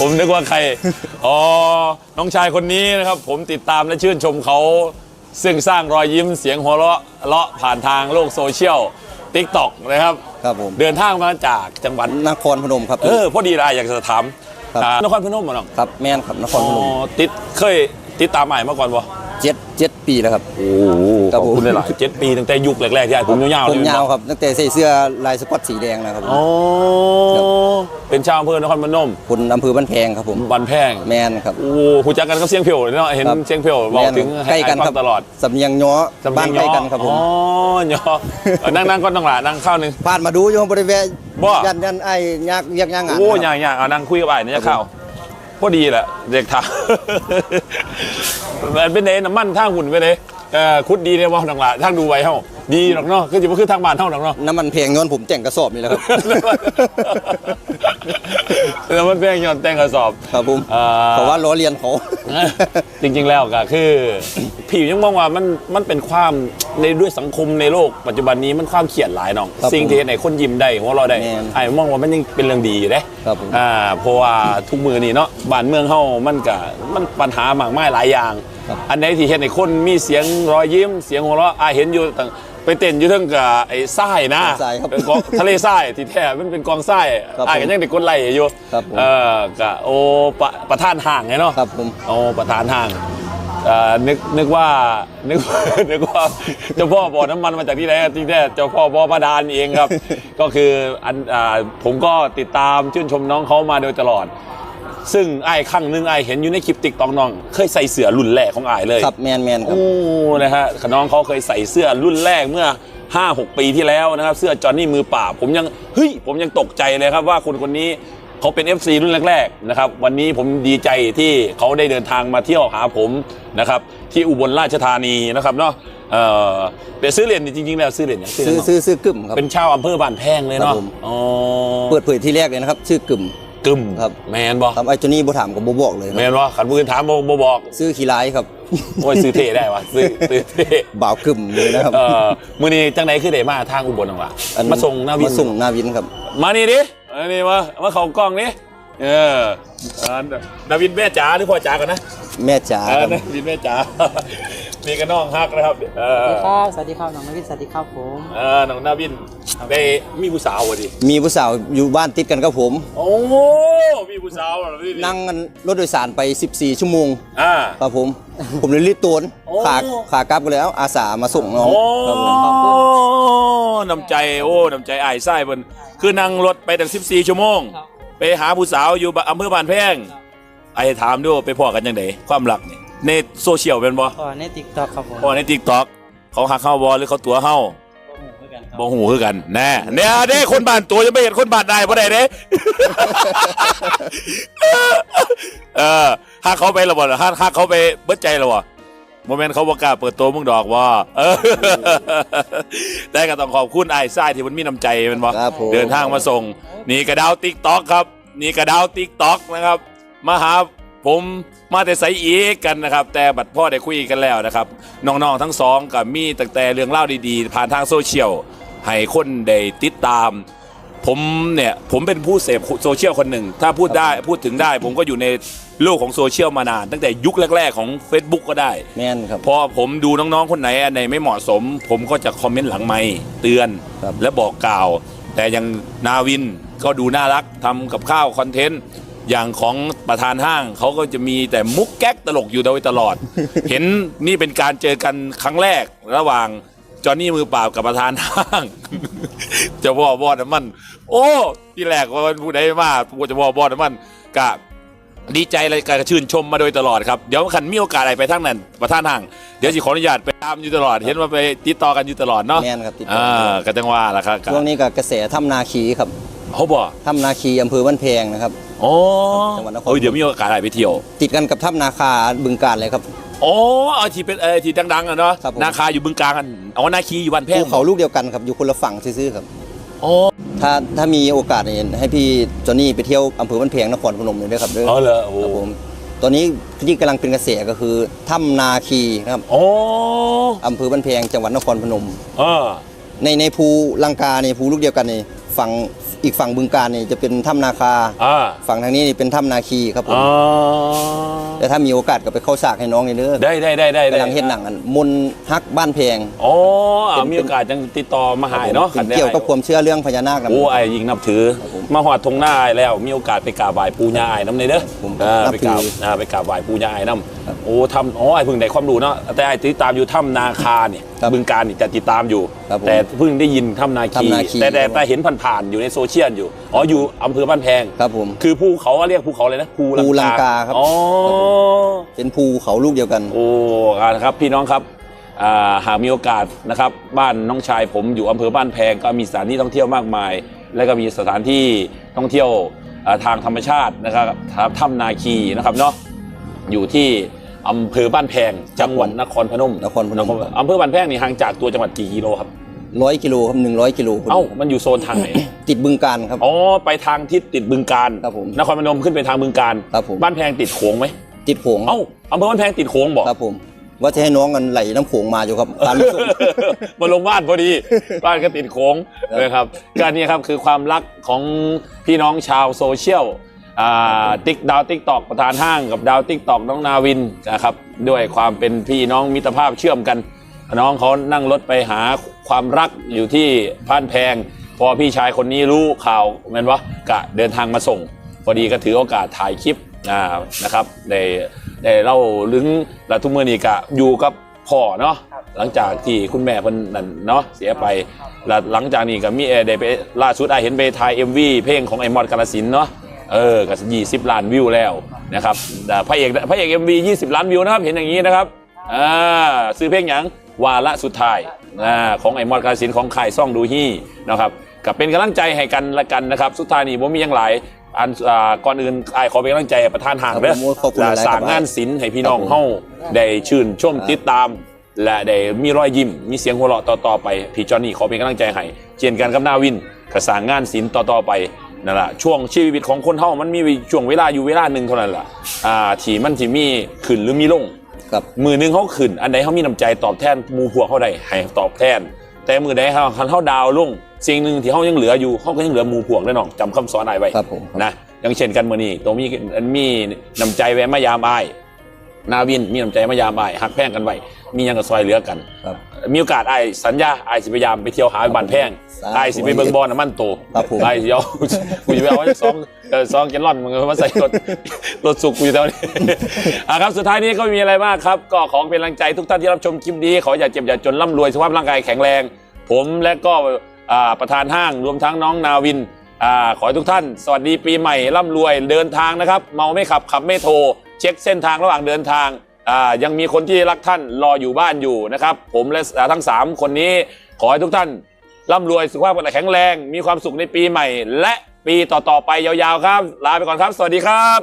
ผมนึกว่าใคร อ๋อ น้องชายคนนี้นะครับ ผมติดตามและชื่นชมเขา ซึ่งสร้างรอยยิ้มเสียงหัวเราะเลาะผ่านทางโลกโซเชียลติ๊กต็อกนะครับ ครับผม เดินทางมาจากจังหวัด นครพนมครับ เออ พอดีเลยอยากจะถามครับ อ่านครพนมมาหน่องครับแม่นครับนครอ๋อพนมติดเคยติดตามใหม่มาก่อนบ่ เจ็ดเจ็ดปีแล้วครับ โอ้โหครับขอบผม คุณหลายๆเจ็ดปีตั้งแต่ยุคแรกๆที่ไอ้ผมยาวๆผเลยมยาวบ่ครับตั้งแต่ใส่เสื้อลายสก๊อตสีแดงนะครับผม อ๋อครับ เป็นชาวอำเภอนครพนมคนอำเภอบ้านแพงครับผมบันแพงแมนครับ โอ้หูจักกันกับเสียงเพียวเลยเนาะเห็นครับเสียงเพียวบอกถึงแม่นใกล้กันให้ครับฟังตลอดสำเนียงย้อสำเนีบ้ายนงใกล้กันครับผมอ๋อยอเออนั่งนั่งก็ต้องหละนั่งข้าวหนึ่ง ผ่านมาดูอยู่บริเวณบ่ ยันยันไอ้ยากเรียกยากงานโอ้นะครับยากยากเอานั่งคุยกับไอ้เนี่ยจะข้าว พอดีแหละเด็กถามมันเป็นเนน้ำมันทางหุ่นไปเลยเออคุดดีเนี่ยว่าทางละทางดูไว้เฮา ดีหรอกเนาะคือจะมาคือทางบ้านเฮาหรอกเนาะน้ำมันแพงย้อนผมแต่งกระสอบนี่แหละครับ แล้วมันเพียงยอนแต่งกระสอบครับผมอ่าเพราะว่าล้อเลียนเขา จริงๆแล้วก็คือผิวยังมองว่ามันมันเป็นความในด้วยสังคมในโลกปัจจุบันนี้มันความเขียดหลายน้อง ครับสิ่งที่เฮ็ดให้คนยิ้มได้หัวเราะได้แม่นไอ้มองว่ามันยังเป็นเรื่องดีอยู่เด้ครับผม อ่าเพราะว่าทุกมือนี่เนาะบ้านเมืองเฮามันก็มันปัญหามากมายหลายอย่าง ครับ อันไหนที่เฮ็ดให้คนมีเสียงรอยยิ้มเสียงหัวเราะอ้ายเห็นอยู่ตั้งไปเต้นอยู่เทั้งกับไอ้ทรายนะทรายครับเป็นกองทะเลทรายที่แท้มันเป็นกองทรายครับอ้ายก็ยังได้กดไล่อยู่ครับผม เออกะโอปะประธานห่างไงเนาะ ครับผมโอ้ประธานห้างเอ่อนึกนึกว่านึก นึกว่าเจ้าพ่อบ่อน้ำมันมาจากที่ไหนจริงแท้เจ้าพ่อบ่อประดานเองครับ ก็คืออันอ่าผมก็ติดตามชื่นชมน้องเขามาโดยตลอด ซึ่งไอ้ายครั้งหนึงไอ้ายเห็นอยู่ในคลิปติ๊กตอกน้อง เคยใส่เสื้อรุ่นแรกของไอ้ายเลยครับแมนแมนครับโอ้นะฮะน้องเขาเคยใส่เสื้อรุ่นแรกเมื่อ5-6ปีที่แล้วนะครับ เสื้อจอห์นนี่มือป่าบผมยังเฮ้ยผมยังตกใจเลยครับว่าคนคนนี้เขาเป็น FC รุ่นแรกๆนะครับวันนี้ผมดีใจที่เขาได้เดินทางมาเที่ยวหาผมนะครับที่อุบลราชธานีนะครับเนาะเออแต่ซื้อเหรียญนี่จริงๆแล้วซื้อเหรียญอย่างซื้อซื้อซื้อกึ่มครับเป็นชาวอำเภอบ้านแพงเลยครัเนาะบผมอ๋อเปิดเผยที่แรกเลยนะครับ ชื่อกึ่ม กึ่มครับแมนบอครับไอ้ตัวนี้บ่ถามกับบ่บอกเลยคแมรับนบอขันมือถามบ่บ่บอก ซื้อขี้ร้ายครับโอ้ยซื้อเท่ได้วะซื้อซื้อเท่บ่าวกึ่มเลยนะครับเออมือนี้จังไหนคือได้มาทางอุบลนังวะอันมาส่งหน้าวินมาส่งหน้าวินครับ มานี่ดิมานี่มามาเขากล้องนี่เอออ่านาวินแม่จ๋าหรือพ่อจ๋ากันนะ แม่จ๋าเออครับนาวินแม่จ๋า มีกระน้องฮักนะครับเอสวัสอดีครับ สวัสดีครับน้องนวิทย์สวัสดีครับผม เออน้องนาวินได้มีผู้สาววะดิมีผู้สาวอยู่บ้านติดกันกับผม โอ้มีผู้สาวเหรอพี่นั่งกันรถโดยสารไป 14 ชั่วโมงอ่า ครับผม ผมเลยรีบตัวโอ้ ขาขากลับก็แล้วอาสามาส่งน้องโอ้ครับผมน้ำใจโอ้น้ำใจอ้ายไส้เพิ่นคือนั่งรถไปตั้ง14 ชั่วโมง ครับ ไปหาผู้สาวอยู่บอำเภอบ้านแพงไอ้ถามด้วยไปพ่อกันยังไงความรักนี่ ในโซเชียลเป็นบ่ก็ในติ๊กต็อกครับผมพ่อในทิกตอกเขาหักเข้าบอหรือเขาตัวเข้าบ่ฮู้คือกันครับบ่หูคือกันแน่เนี่ยเด้คนบ้านตัวจะไม่เห็นคนบ้านได้บ่ได้เด้เออหักเขาไปและบ่หักหักเขาไปเบิดใจและบ่โมเมนต์เขาบ่กล้าเปิดตัวมึงดอกว่าเออแต่ก็ต้องขอบคุณไอ้ายซ้ายที่มันมีน้ำใจแมันบ่ครับผมเดินทางมาส่ง นี่กระดาวติ๊กต็อกครับ นี่กระดาวติ๊กต็อกนะครับ มาหา ผมมาแต่ใสอีกกันนะครับ แต่บัดพ่อได้คุยกันแล้วนะครับน้องๆทั้งสองกับมีตั้งแต่เรื่องเล่าวดีๆ ผ่านทางโซเชียลให้คนได้ติดตาม ผมเนี่ยผมเป็นผู้เสพโซเชียลคนหนึ่ง ถ้าพูดได้พูดถึงได้ ผมก็อยู่ในโลกของโซเชียลมานาน ตั้งแต่ยุคแรก ๆ ของ Facebook ก็ได้ แม่นครับ พอผมดูน้องๆคนไหนอันไหนไม่เหมาะสม ผมก็จะคอมเมนต์หลังไมค์เตือนครับ และบอกกล่าว แต่อย่างนาวินก็ดูน่ารักทำกับข้าวคอนเทนต์ อย่างของประธานห้างเขาก็จะมีแต่มุกแก๊กตลกอยู่โดยตลอด เห็นนี่เป็นการเจอกันครั้งแรกระหว่างจอห์นนี่มือเปล่ากับประธานห้าง เจะพ่อบอดน้ำมัน โอ้ที่แรกว่ามันผู้ใดมาผู้จะพ่อบอดน้ำมันกะดีใจเลยการชื่นชมมาโดยตลอดครับ เดี๋ยวขันมีโอกาสอะไรไปทั้งนั้น ประธานห้าง เดี๋ยวสิขออนุญาตไปตามอยู่ตลอด เห็นว่าไปติดต่อกันอยู่ตลอดเนาะแม่นครับติดต่ออ่าก็จังว่าละครับช่วงนี้ก็กระแสถ้ำนาคีครับเขาบอก ถ้ำนาคีอำเภอบ้านแพงนะครับ โอ้จังหวัดนคร โอ้ยเดี๋ยวมีโอกาสอะไรไปเที่ยว ติดกันกับถ้ำนาคาบึงการเลยครับโอ้เอาที่เป็นเออที่ดังๆอะเนาะ ครับผม นาคาอยู่บึงกาฬกันเอานาคีอยู่บ้านแพงภูเขาลูกเดียวกันครับอยู่คนละฝั่งซื่อๆครับโอ้ถ้าถ้ามีโอกาสเนี่ยให้พี่จอห์นนี่ไปเที่ยวอำเภอบ้านแพงนครพนมเลยด้วยครับด้วยเอาเหรอโอ้ครับผมตอนนี้ที่กำลังเป็นกระแสก็คือถ้ำนาคีนะครับโอ้อำเภอบ้านแพงจังหวัดนครพนมเออในในภูลังกาในภูลูกเดียวกันใน ฝฝั่งอีกฝั่งบึงการนี่จะเป็นถ้ำนาคา อ่าฝั่งทางนี้นี่เป็นถ้ำนาคีครับผมอ๋อแต่ถ้ามีโอกาสก็ไปเข้าฉากให้น้องนี่เด้อได้ได้ได้ได้กำลังเห็นหนังอันมนต์ฮักบ้านแพงอ๋ออะมีโอกาสจังติดต่อมาหายเนาะเป็นเกี่ยวกับความเชื่อเรื่องพญานาคนะโอ้ไอ้ยิงนับถือ มาหอดทงหน้าไอ้แล้ว มีโอกาสไปกราบไหว้ปูย่าไอ้น้ำในเด้อผมอ่านับไปถืกอราบอ่าไปกราบไหว้ปูย่าไอ้น้ครับำโอ้ทำอ๋อไอ้เพิ่งได้ความรู้เนาะแต่ไอ้ติดตามอยู่ถ้ำนาคาเนี่ย ครับบึงการนี่จะติดตามอยู่ ครับผมแต่เพิ่งได้ยินถ้ำนาคีถ้ำนาคีแต่แต่ครับ แต่เห็นผ่านๆอยู่ในโซเชียลอยู่อ๋ออยู่อำเภอบ้านแพงครับผม คือภูเขาเรียกภูเขาเลยนะภูภูลังกาครับ อ๋อ เป็นภูเขาลูกเดียวกัน โอ้อ่านะครับพี่น้องครับอ่าหากมีโอกาสนะครับ บ้านน้องชายผมอยู่อำเภอบ้านแพงก็มีสถานที่ท่องเที่ยวมากมาย และก็มีสถานที่ท่องเที่ยวอ่าทางธรรมชาตินะครับถ้ำนาคีนะครับเนาะอยู่ที่ อำเภอบ้านแพงจังหวัดนครพนมนครพนมอำเภอบ้านแพงนี่ห่างจากตัวจังหวัดกี่กิโลครับร้อยกิโลครับหนึ่งร้อยกิโลเอ้ามันอยู่โซนทางไหนติดบึงการครับอ๋อไปทางทิศติดบึงการครับผมนครพนมขึ้นไปทางบึงการครับผมบ้านแพงติดโขงไหมติดโขงเอ้าอำเภอบ้านแพงติดโขงบอกครับผมว่าจะให้น้องกันไหลน้ำโขงมาอยู่ครับการมาส่งมาลงบ้านพอดีบ้านก็ติดโค้งครับนะครับก็นี่ครับคือความรักของพี่น้องชาวโซเชียลอ่า ติ๊กดาวติ๊กตอกประธานห้างกับดาวติ๊กตอกน้องนาวินนะครับด้วยความเป็นพี่น้องมิตรภาพเชื่อมกัน น้องเขานั่งรถไปหาความรักอยู่ที่พันแพง พอพี่ชายคนนี้รู้ข่าวแมันวะกะเดินทางมาส่ง พอดีก็ถือโอกาสถ่ายคลิปนะครับได้ได้เล่าลึงละทุกมือนี้กะอยู่กับพ่อเนาะหลังจากที่คุณแม่เพิ่นนั่นเนาะเสียไปหลังจากนี้ก็มีเอ่อได้ไปล่าสุดไอาเห็นไปถ่าย MV เพลงของไอมอดกาลสินเนาะ เออก็20ล้านวิวแล้วนะครับแต่พระเอกพระเอก MV 20ล้านวิวนะครับเห็นอย่างนี้นะครับอ่าซื้อเพลงหยังวาระสุดท้ายอ่าของไอมอดกาลสินธุ์ของค่ายซ่องดูฮี่นะครับก็เป็นกำลังใจให้กันละกันนะครับ สุดท้ายนี้ผมมีอย่างหลายอันอ่าก่อนอื่นไอายขอเป็นกำลังใจให้ประธานห่างเด้อครับผมขอบคุณหลายๆครับสร้างงานศิลป์ให้พี่น้องครับผมเฮาได้ชื่นชมครับติดตาม และได้มีรอยยิ้มมีเสียงหัวเราะต่อๆไปพี่จอห์นนี่ขอเป็นกำลังใจให้เช่นกันกับนาวินกระสร้างงานศิลป์ต่อๆไป นั่นแหละช่วงชีวิตของคนเฮามันมีช่วงเวลาอยู่เวลาหนึ่งเท่านั้นแหละอ่าที่มันที่มีขึ้นหรือมีลงครับมือหนึงเขาขึ้น อันใดเขามีน้ำใจตอบแทนหมูพวกเขาได้ให้ตอบแทน แต่มือใดเขาคันเขาดาวลงสิ่งหนึ่งที่เขายังเหลืออยู่เขาก็ยังเหลือหมูพวกแน่นอนจำคำสอนไอ้ไว้ครับผมนะอย่างเช่นกันมือนี้ตัวมีมีน้ำใจแวะมายามอายนาวินมีน้ำใจมายามอายหักแพงกันไว้ มีหยังกับซอยเหลือกัน ครับ มีโอกาสไอ้ายสัญญาไอ้ายสิพยายามไปเที่ยวหาบ้านแพงสาธุไอ้ายสิไปเบิ่งบอลน้ำมันโตครับผม ไอ้ายสิเอากูจะไปเอาไว้สองเออสองแกลลอนมึงเอามาใส่รถรถสุกกูอยู่แถวนี้อะครับสุดท้ายนี้ก็ไม่มีอะไรมากครับ ก็ขอเป็นกำลังใจทุกท่านที่รับชมคลิปนี้ ขออย่าเจ็บอย่าจนร่ำรวยสุขภาพร่างกายแข็งแรง ผมและก็อ่าประธานห้างรวมทั้งน้องนาวินอ่าขอให้ทุกท่าน สวัสดีปีใหม่ร่ำรวยเดินทางนะครับ เมาไม่ขับขับไม่โทร เช็คเส้นทางระหว่างเดินทางอ่า ยังมีคนที่รักท่านรออยู่บ้านอยู่นะครับ ผมและทั้ง 3 คนนี้ขอให้ทุกท่านร่ำรวยสุขภาพแข็งแรง มีความสุขในปีใหม่ และปีต่อๆไปยาวๆครับ ลาไปก่อนครับ สวัสดีครับ